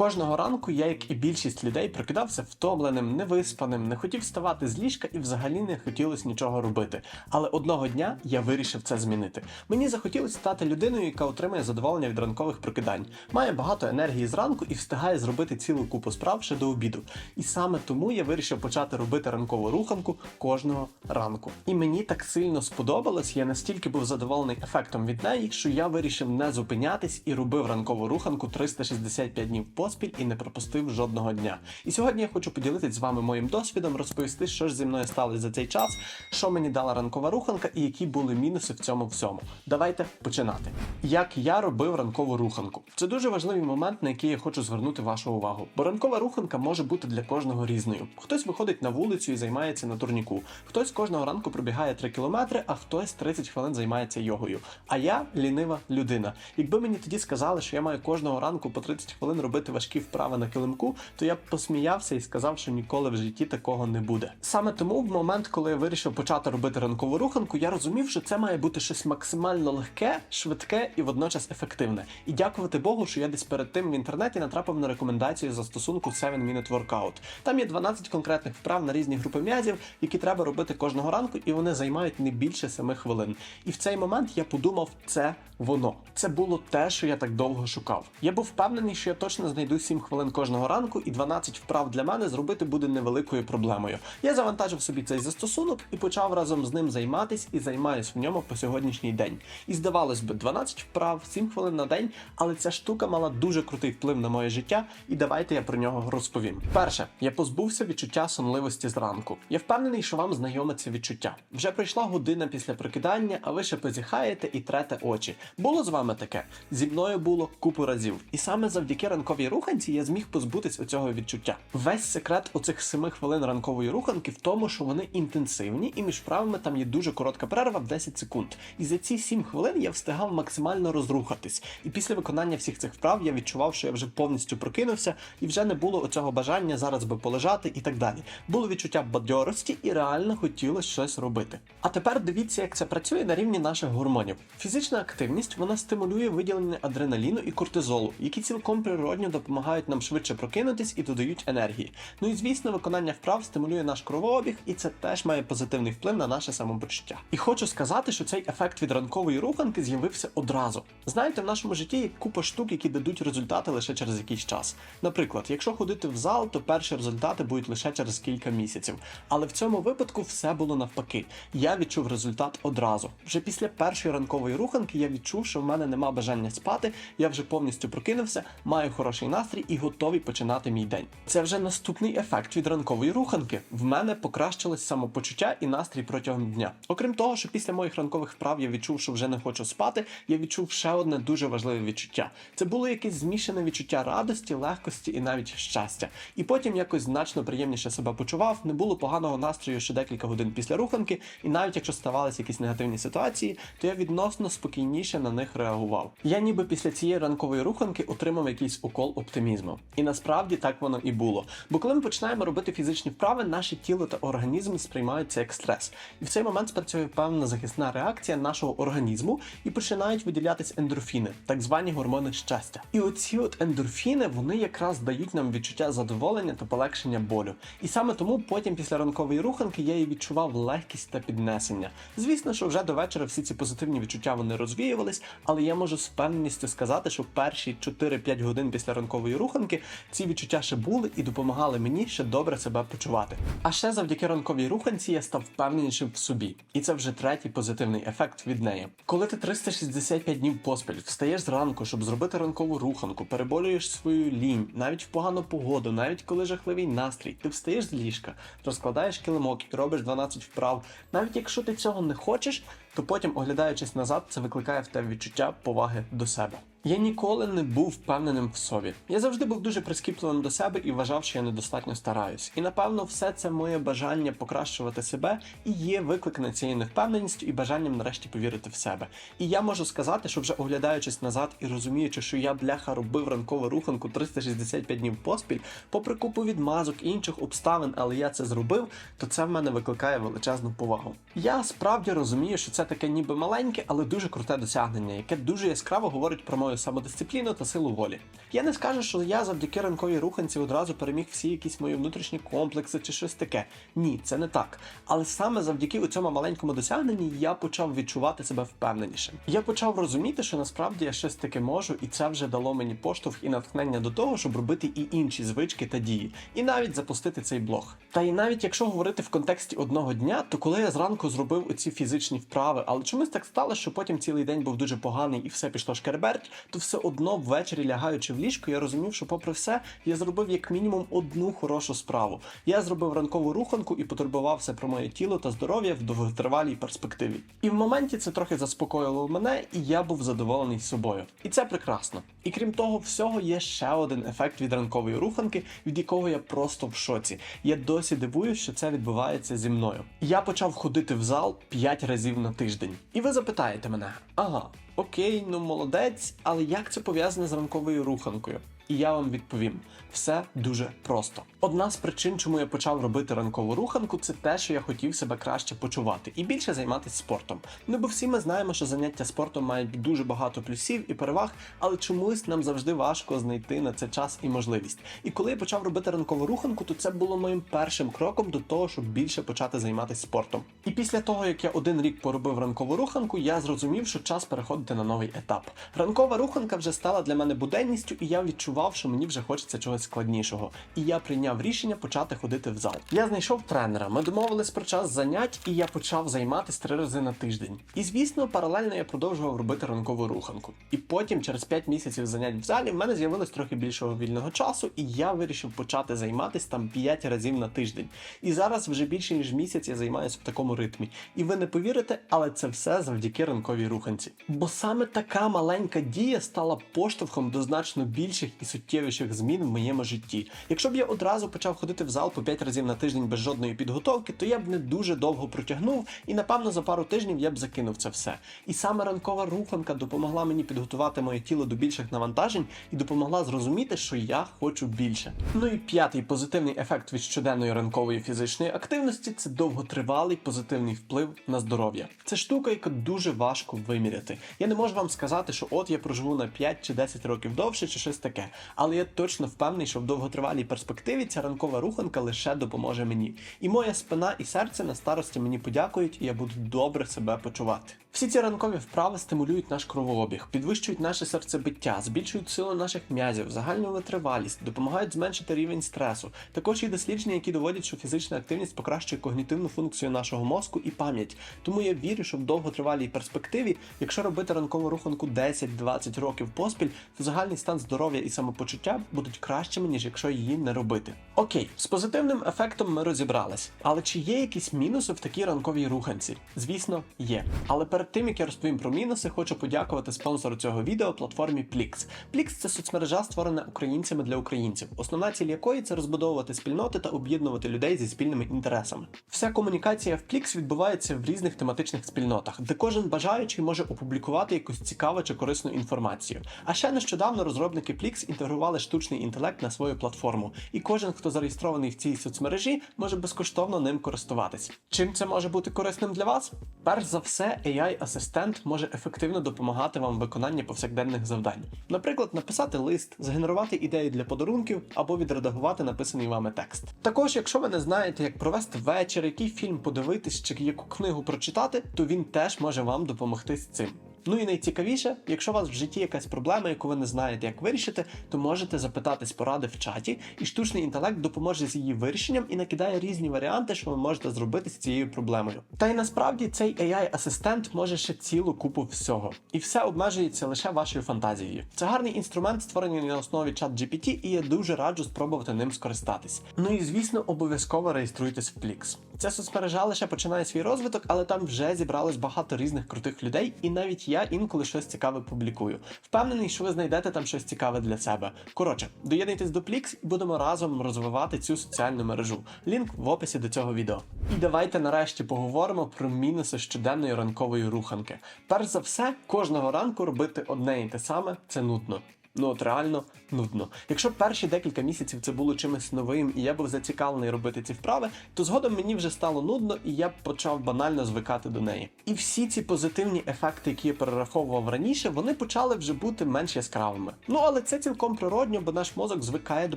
Кожного ранку я, як і більшість людей, прокидався втомленим, невиспаним, не хотів вставати з ліжка і взагалі не хотілося нічого робити. Але одного дня я вирішив це змінити. Мені захотілося стати людиною, яка отримує задоволення від ранкових прокидань, має багато енергії зранку і встигає зробити цілу купу справ ще до обіду. І саме тому я вирішив почати робити ранкову руханку кожного ранку. І мені так сильно сподобалось, я настільки був задоволений ефектом від неї, що я вирішив не зупинятись і робив ранкову руханку 365 днів поспіль і не пропустив жодного дня. І сьогодні я хочу поділитися з вами моїм досвідом, розповісти, що ж зі мною сталося за цей час, що мені дала ранкова руханка і які були мінуси в цьому всьому. Давайте починати. Як я робив ранкову руханку? Це дуже важливий момент, на який я хочу звернути вашу увагу. Бо ранкова руханка може бути для кожного різною. Хтось виходить на вулицю і займається на турніку, хтось кожного ранку пробігає 3 кілометри, а хтось 30 хвилин займається йогою. А я лінива людина. Якби мені тоді сказали, що я маю кожного ранку по 30 хвилин робити важкі вправи на килимку, то я б посміявся і сказав, що ніколи в житті такого не буде. Саме тому, в момент, коли я вирішив почати робити ранкову руханку, я розумів, що це має бути щось максимально легке, швидке і водночас ефективне. І дякувати Богу, що я десь перед тим в інтернеті натрапив на рекомендацію застосунку 7 Minute Workout. Там є 12 конкретних вправ на різні групи м'язів, які треба робити кожного ранку, і вони займають не більше 7 хвилин. І в цей момент я подумав, це воно. Це було те, що я так довго шукав. Я був впевнений, що я точно знайду 7 хвилин кожного ранку, і 12 вправ для мене зробити буде невеликою проблемою. Я завантажив собі цей застосунок і почав разом з ним займатись і займаюсь в ньому по сьогоднішній день. І здавалось би, 12 вправ, 7 хвилин на день, але ця штука мала дуже крутий вплив на моє життя, і давайте я про нього розповім. Перше, я позбувся відчуття сонливості зранку. Я впевнений, що вам знайоме це відчуття. Вже пройшла година після прокидання, а ви ще позіхаєте і трете очі. Було з вами таке? Зі мною було купу разів. І саме завдяки ранковій руханці я зміг позбутись оцього відчуття. Весь секрет оцих 7 хвилин ранкової руханки в тому, що вони інтенсивні, і між вправами там є дуже коротка перерва в 10 секунд. І за ці 7 хвилин я встигав максимально розрухатись. І після виконання всіх цих вправ я відчував, що я вже повністю прокинувся, і вже не було оцього бажання зараз би полежати і так далі. Було відчуття бадьорості і реально хотілося щось робити. А тепер дивіться, як це працює на рівні наших гормонів. Фізична активність вона стимулює виділення адреналіну і кортизолу, які цілком природньо допомагають нам швидше прокинутись і додають енергії. Ну і звісно, виконання вправ стимулює наш кровообіг, і це теж має позитивний вплив на наше самопочуття. І хочу сказати, що цей ефект від ранкової руханки з'явився одразу. Знаєте, в нашому житті є купа штук, які дадуть результати лише через якийсь час. Наприклад, якщо ходити в зал, то перші результати будуть лише через кілька місяців. Але в цьому випадку все було навпаки. Я відчув результат одразу. Вже після першої ранкової руханки я відчув, що в мене нема бажання спати, я вже повністю прокинувся, маю хороший настрій і готовий починати мій день. Це вже наступний ефект від ранкової руханки. В мене покращилось самопочуття і настрій протягом дня. Окрім того, що після моїх ранкових вправ я відчув, що вже не хочу спати, я відчув ще одне дуже важливе відчуття. Це було якесь змішане відчуття радості, легкості і навіть щастя. І потім якось значно приємніше себе почував, не було поганого настрою ще декілька годин після руханки, і навіть якщо ставалися якісь негативні ситуації, то я відносно спокійніше на них реагував. Я ніби після цієї ранкової руханки отримав якийсь укол оптимізму. І насправді так воно і було. Бо коли ми починаємо робити фізичні вправи, наше тіло та організм сприймають це як стрес. І в цей момент спрацює певна захисна реакція нашого організму і починають виділятись ендорфіни, так звані гормони щастя. І оці от ендорфіни вони якраз дають нам відчуття задоволення та полегшення болю. І саме тому потім після ранкової руханки я і відчував легкість та піднесення. Звісно, що вже до вечора всі ці позитивні відчуття вони розвіювались, але я можу з впевненістю сказати, що перші 4-5 годин після ранкової руханки ці відчуття ще були і допомагали мені ще добре себе почувати. А ще завдяки ранковій руханці я став впевненішим в собі, і це вже третій позитивний ефект від неї. Коли ти 365 днів поспіль встаєш зранку, щоб зробити ранкову руханку, переболюєш свою лінь, навіть в погану погоду, навіть коли жахливий настрій, ти встаєш з ліжка, розкладаєш килимок і робиш 12 вправ. Навіть якщо ти цього не хочеш, то потім, оглядаючись назад, це викликає в тебе відчуття поваги до себе. Я ніколи не був впевненим в собі. Я завжди був дуже прискіпливим до себе і вважав, що я недостатньо стараюсь. І напевно, все це моє бажання покращувати себе і є викликане цією невпевненістю і бажанням нарешті повірити в себе. І я можу сказати, що вже оглядаючись назад і розуміючи, що я бляха робив ранкову руханку 365 днів поспіль, попри купу відмазок і інших обставин, але я це зробив, то це в мене викликає величезну повагу. Я справді розумію, що це це таке ніби маленьке, але дуже круте досягнення, яке дуже яскраво говорить про мою самодисципліну та силу волі. Я не скажу, що я завдяки ранковій руханці одразу переміг всі якісь мої внутрішні комплекси чи щось таке. Ні, це не так. Але саме завдяки у цьому маленькому досягненні я почав відчувати себе впевненішим. Я почав розуміти, що насправді я щось таке можу, і це вже дало мені поштовх і натхнення до того, щоб робити і інші звички та дії, і навіть запустити цей блог. Та і навіть якщо говорити в контексті одного дня, то коли я зранку зробив оці фізичні вправи, але чомусь так стало, що потім цілий день був дуже поганий і все пішло шкерберть, то все одно ввечері лягаючи в ліжко, я розумів, що попри все я зробив як мінімум одну хорошу справу. Я зробив ранкову руханку і потурбувався про моє тіло та здоров'я в довготривалій перспективі. І в моменті це трохи заспокоїло мене, і я був задоволений собою. І це прекрасно. І крім того, всього є ще один ефект від ранкової руханки, від якого я просто в шоці. Я досі дивуюсь, що це відбувається зі мною. Я почав ходити в зал 5 разів на тиждень. І ви запитаєте мене: ага, окей, ну молодець, але як це пов'язане з ранковою руханкою? І я вам відповім: все дуже просто. Одна з причин, чому я почав робити ранкову руханку, це те, що я хотів себе краще почувати і більше займатися спортом. Ну бо всі ми знаємо, що заняття спортом мають дуже багато плюсів і переваг, але чомусь нам завжди важко знайти на це час і можливість. І коли я почав робити ранкову руханку, то це було моїм першим кроком до того, щоб більше почати займатися спортом. І після того, як я один рік поробив ранкову руханку, я зрозумів, що час переходити на новий етап. Ранкова руханка вже стала для мене буденністю, і я відчував, що мені вже хочеться чогось складнішого. І я прийняв рішення почати ходити в зал. Я знайшов тренера. Ми домовились про час занять, і я почав займатися три рази на тиждень. І звісно, паралельно я продовжував робити ранкову руханку. І потім, через 5 місяців занять в залі, в мене з'явилось трохи більшого вільного часу, і я вирішив почати займатися там 5 разів на тиждень. І зараз вже більше ніж місяць я займаюся в такому ритмі. І ви не повірите, але це все завдяки ранковій руханці. Бо саме така маленька дія стала поштовхом до значно більших і суттєвіших змін в моєму житті. Якщо б я одразу почав ходити в зал по 5 разів на тиждень без жодної підготовки, то я б не дуже довго протягнув, і напевно за пару тижнів я б закинув це все. І саме ранкова руханка допомогла мені підготувати моє тіло до більших навантажень і допомогла зрозуміти, що я хочу більше. Ну і п'ятий позитивний ефект від щоденної ранкової фізичної активності це довготривалий позитивний вплив на здоров'я. Це штука, яка дуже важко виміряти. Я не можу вам сказати, що от я проживу на 5 чи 10 років довше, чи щось таке. Але я точно впевнений, що в довготривалій перспективі ця ранкова руханка лише допоможе мені. І моя спина і серце на старості мені подякують, і я буду добре себе почувати. Всі ці ранкові вправи стимулюють наш кровообіг, підвищують наше серцебиття, збільшують силу наших м'язів, загальну витривалість, допомагають зменшити рівень стресу. Також є дослідження, які доводять, що фізична активність покращує когнітивну функцію нашого мозку і пам'ять. Тому я вірю, що в довготривалій перспективі, якщо робити ранкову руханку 10-20 років поспіль, то загальний стан здоров'я і самопочуття будуть кращими, ніж якщо її не робити. Окей, з позитивним ефектом ми розібрались. Але чи є якісь мінуси в такій ранковій руханці? Звісно, є. Але перед тим як я розповім про мінуси, хочу подякувати спонсору цього відео платформі Plix. Plix – це соцмережа, створена українцями для українців, основна ціль якої це розбудовувати спільноти та об'єднувати людей зі спільними інтересами. Вся комунікація в Plix відбувається в різних тематичних спільнотах, де кожен бажаючий може опублікувати якусь цікаву чи корисну інформацію. А ще нещодавно розробники Plix інтегрували штучний інтелект на свою платформу, і кожен, хто зареєстрований в цій соцмережі, може безкоштовно ним користуватись. Чим це може бути корисним для вас? Перш за все, AI-асистент може ефективно допомагати вам в виконанні повсякденних завдань. Наприклад, написати лист, згенерувати ідеї для подарунків або відредагувати написаний вами текст. Також, якщо ви не знаєте, як провести вечір, який фільм подивитись чи яку книгу прочитати, то він теж може вам допомогти з цим. Ну і найцікавіше, якщо у вас в житті якась проблема, яку ви не знаєте, як вирішити, то можете запитатись поради в чаті, і штучний інтелект допоможе з її вирішенням і накидає різні варіанти, що ви можете зробити з цією проблемою. Та й насправді цей AI-асистент може ще цілу купу всього, і все обмежується лише вашою фантазією. Це гарний інструмент, створений на основі ChatGPT, і я дуже раджу спробувати ним скористатись. Ну і звісно, обов'язково реєструйтесь в Plix. Ця соцмережа лише починає свій розвиток, але там вже зібралось багато різних крутих людей, і навіть я інколи щось цікаве публікую. Впевнений, що ви знайдете там щось цікаве для себе. Коротше, доєднуйтесь до Plix і будемо разом розвивати цю соціальну мережу. Лінк в описі до цього відео. І давайте нарешті поговоримо про мінуси щоденної ранкової руханки. Перш за все, кожного ранку робити одне і те саме це нудно. Ну от реально нудно. Якщо перші декілька місяців це було чимось новим, і я був зацікавлений робити ці вправи, то згодом мені вже стало нудно, і я почав банально звикати до неї. І всі ці позитивні ефекти, які я перераховував раніше, вони почали вже бути менш яскравими. Ну але це цілком природньо, бо наш мозок звикає до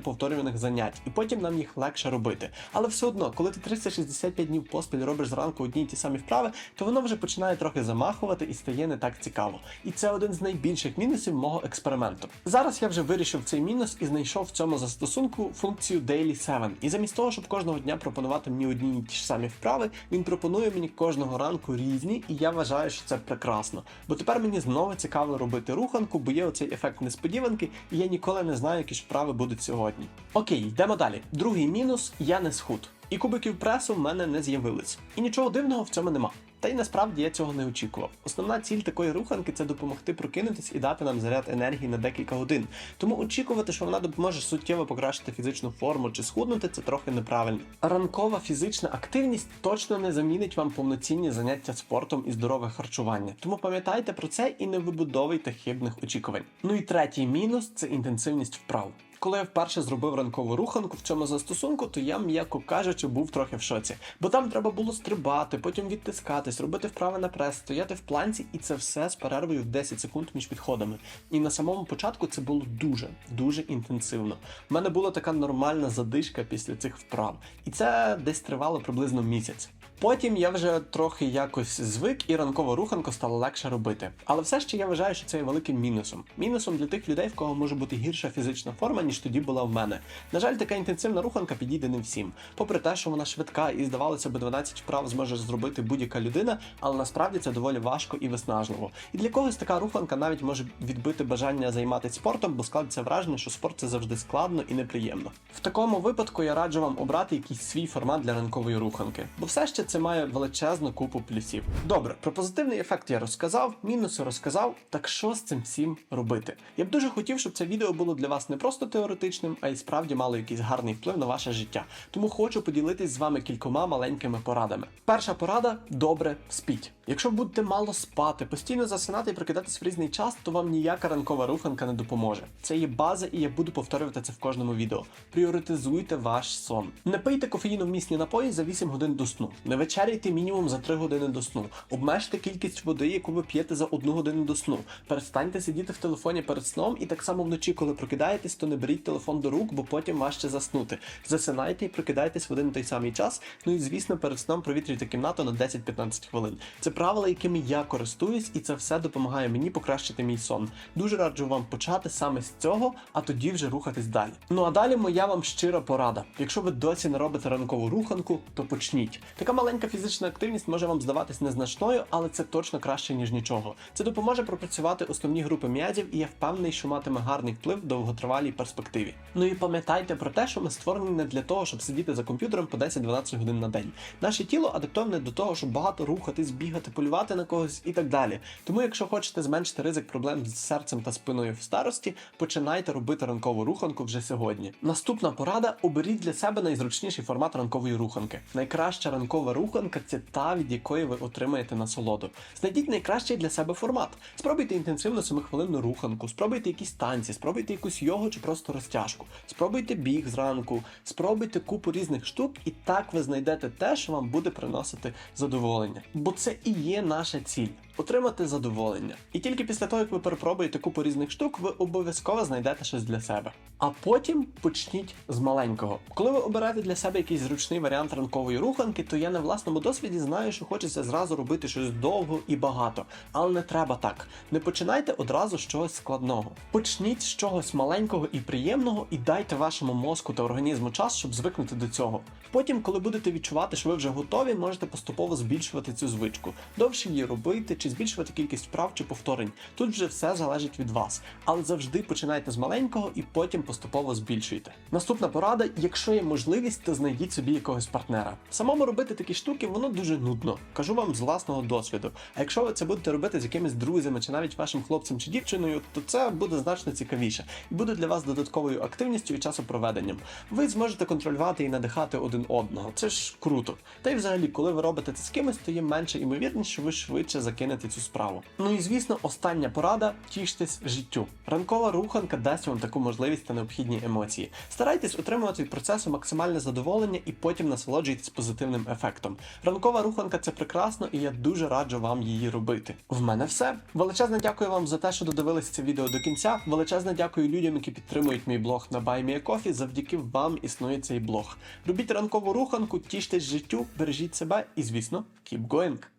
повторюваних занять, і потім нам їх легше робити. Але все одно, коли ти 365 днів поспіль робиш зранку одні й ті самі вправи, то воно вже починає трохи замахувати і стає не так цікаво. І це один з найбільших мінусів мого експерименту. Зараз я вже вирішив цей мінус і знайшов в цьому застосунку функцію Daily 7. І замість того, щоб кожного дня пропонувати мені одні й ті ж самі вправи, він пропонує мені кожного ранку різні, і я вважаю, що це прекрасно. Бо тепер мені знову цікаво робити руханку, бо є оцей ефект несподіванки, і я ніколи не знаю, які ж вправи будуть сьогодні. Окей, йдемо далі. Другий мінус я не схуд. І кубиків пресу в мене не з'явились. І нічого дивного в цьому нема. Та й насправді я цього не очікував. Основна ціль такої руханки це допомогти прокинутись і дати нам заряд енергії на декілька годин. Тому очікувати, що вона допоможе суттєво покращити фізичну форму чи схуднути, це трохи неправильно. Ранкова фізична активність точно не замінить вам повноцінні заняття спортом і здорове харчування. Тому пам'ятайте про це і не вибудовуйте хибних очікувань. Ну і третій мінус це інтенсивність вправ. Коли я вперше зробив ранкову руханку в цьому застосунку, то я, м'яко кажучи, був трохи в шоці. Бо там треба було стрибати, потім відтискатись, робити вправи на прес, стояти в планці, і це все з перервою в 10 секунд між підходами. І на самому початку це було дуже, дуже інтенсивно. У мене була така нормальна задишка після цих вправ, і це десь тривало приблизно місяць. Потім я вже трохи якось звик, і ранкова руханка стало легше робити. Але все ще я вважаю, що це є великим мінусом. Мінусом для тих людей, в кого може бути гірша фізична форма, ніж тоді була в мене. На жаль, така інтенсивна руханка підійде не всім. Попри те, що вона швидка і здавалося б 12 вправ зможе зробити будь-яка людина, але насправді це доволі важко і виснажливо. І для когось така руханка навіть може відбити бажання займатися спортом, бо складеться враження, що спорт це завжди складно і неприємно. В такому випадку я раджу вам обрати якийсь свій формат для ранкової руханки, бо все ще це має величезну купу плюсів. Добре, про позитивний ефект я розказав, мінуси розказав. Так що з цим всім робити? Я б дуже хотів, щоб це відео було для вас не просто теоретичним, а й справді мало якийсь гарний вплив на ваше життя. Тому хочу поділитись з вами кількома маленькими порадами. Перша порада добре спіть. Якщо будете мало спати, постійно засинати і прокидатись в різний час, то вам ніяка ранкова руханка не допоможе. Це є база, і я буду повторювати це в кожному відео. Пріоритизуйте ваш сон. Не пийте кофеїновмісні напої за 8 годин до сну. Не вечеряйте мінімум за 3 години до сну. Обмежте кількість води, яку ви п'єте за 1 годину до сну. Перестаньте сидіти в телефоні перед сном, і так само вночі, коли прокидаєтесь, то не беріть телефон до рук, бо потім важче заснути. Засинайте і прокидайтесь в один той самий час. Ну і звісно, перед сном провітрюйте кімнату на 10-15 хвилин. Це правила, якими я користуюсь, і це все допомагає мені покращити мій сон. Дуже раджу вам почати саме з цього, а тоді вже рухатись далі. Ну а далі моя вам щира порада. Якщо ви досі не робите ранкову руханку, то почніть. Така маленька фізична активність може вам здаватись незначною, але це точно краще ніж нічого. Це допоможе пропрацювати основні групи м'язів, і я впевнений, що матиме гарний вплив в довготривалій перспективі. Ну і пам'ятайте про те, що ми створені не для того, щоб сидіти за комп'ютером по 10-12 годин на день. Наше тіло адаптоване до того, щоб багато рухатись, бігати, полювати на когось і так далі. Тому, якщо хочете зменшити ризик проблем з серцем та спиною в старості, починайте робити ранкову руханку вже сьогодні. Наступна порада: оберіть для себе найзручніший формат ранкової руханки. Найкраща ранкова руханка це та, від якої ви отримаєте насолоду. Знайдіть найкращий для себе формат. Спробуйте інтенсивну 7-хвилинну руханку, спробуйте якісь танці, спробуйте якусь йогу чи просто розтяжку, спробуйте біг зранку, спробуйте купу різних штук, і так ви знайдете те, що вам буде приносити задоволення. Бо це і є наша ціль. Отримати задоволення. І тільки після того, як ви перепробуєте купу різних штук, ви обов'язково знайдете щось для себе. А потім почніть з маленького. Коли ви оберете для себе якийсь зручний варіант ранкової руханки, то я на власному досвіді знаю, що хочеться зразу робити щось довго і багато. Але не треба так. Не починайте одразу з чогось складного. Почніть з чогось маленького і приємного, і дайте вашому мозку та організму час, щоб звикнути до цього. Потім, коли будете відчувати, що ви вже готові, можете поступово збільшувати цю звичку, довше її робити чи збільшувати кількість вправ чи повторень. Тут вже все залежить від вас. Але завжди починайте з маленького і потім поступово збільшуйте. Наступна порада: якщо є можливість, то знайдіть собі якогось партнера. Самому робити такі штуки, воно дуже нудно. Кажу вам з власного досвіду. А якщо ви це будете робити з якимись друзями чи навіть вашим хлопцем чи дівчиною, то це буде значно цікавіше і буде для вас додатковою активністю і часопроведенням. Ви зможете контролювати і надихати один одного. Це ж круто. Та й взагалі, коли ви робите це з кимось, то є менше імовірність, що ви швидше закинете зупините цю справу. Ну і звісно, остання порада тіштесь життю. Ранкова руханка дасть вам таку можливість та необхідні емоції. Старайтесь отримувати від процесу максимальне задоволення і потім насолоджуйтесь позитивним ефектом. Ранкова руханка це прекрасно, і я дуже раджу вам її робити. В мене все. Величезне дякую вам за те, що додивились це відео до кінця. Величезне дякую людям, які підтримують мій блог на BuyMeACoffee. Завдяки вам існує цей блог. Робіть ранкову руханку, тіштесь життю, бережіть себе і, звісно, keep going!